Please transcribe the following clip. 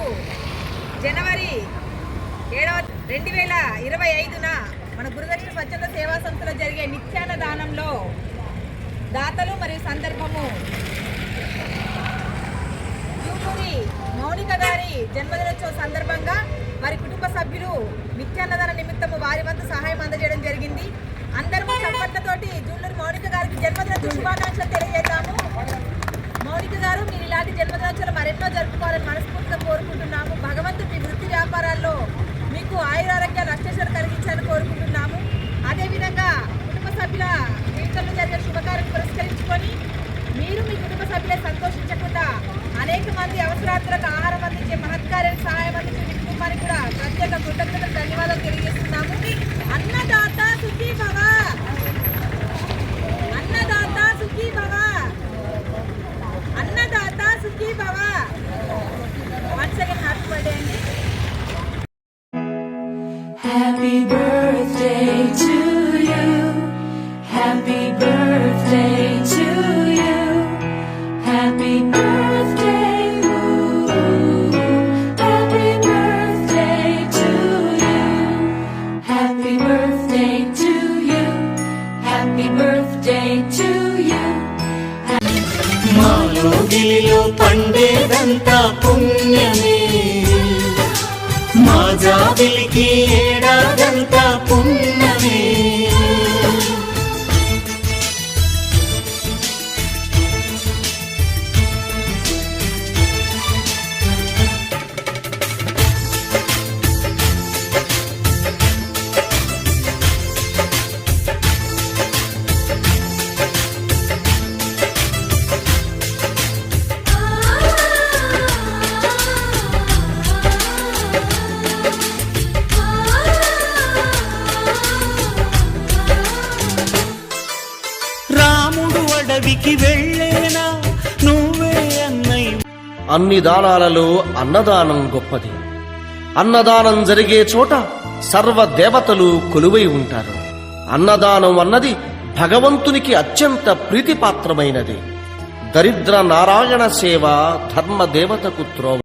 తారీఖు జనవరి ఏడవ రెండు వేల ఇరవై ఐదున మన గురుదక్షిణ స్వచ్ఛంద సేవా సంస్థలో జరిగే నిత్యాన్న దానంలో దాతలు మరియు సందర్భము. యూపురి మౌనిక గారి జన్మదినోత్సవ సందర్భంగా వారి కుటుంబ సభ్యులు నిత్యాన్నదాన నిమిత్తము వారి వంతు సహాయం అందజేయడం జరిగింది. అందరూ చప్పట్లతోటి జూలూరు మౌనిక గారికి జన్మదిన శుభాకాంక్షలు తెలియజేద్దాము మౌనిక గారు మీరు ఇలాంటి జన్మదినోత్సవాలు మరెన్నో జరుపుకోవాలని మనస్ఫూర్తిగా కోరుకుంటున్నాము. భగవంతుడి వృత్తి వ్యాపారాల్లో మీకు ఆయురారోగ్యాలు అష్టేశ్వరం కలిగించాలని కోరుకుంటున్నాము. అదేవిధంగా కుటుంబ సభ్యుల జీవితంలో జరిగే శుభకార్యం పురస్కరించుకొని మీరు మీ కుటుంబ సభ్యులే సంతోషించకుండా అనేక మంది అవసరార్థులకు ఆహారం అందించే మహత్కార్యానికి సహాయం అందించే Happy birthday to you. Happy birthday to you. Happy birthday. ooh. Happy birthday to you. Happy birthday to you. Happy birthday to you. మాలో గిలిలో పండేదంతా పుణ్యమే మా జాబిలికి ఏడాదంతా అడవికి వెళ్ళేనా? నువ్వే అన్నయ్య. అన్ని దానాలలో అన్నదానం గొప్పది. అన్నదానం జరిగే చోట సర్వ దేవతలు కొలువై ఉంటారు. అన్నదానం అన్నది భగవంతునికి అత్యంత ప్రీతిపాత్రమైనది. దరిద్ర నారాయణ సేవ ధర్మ దేవతకు త్రోవ.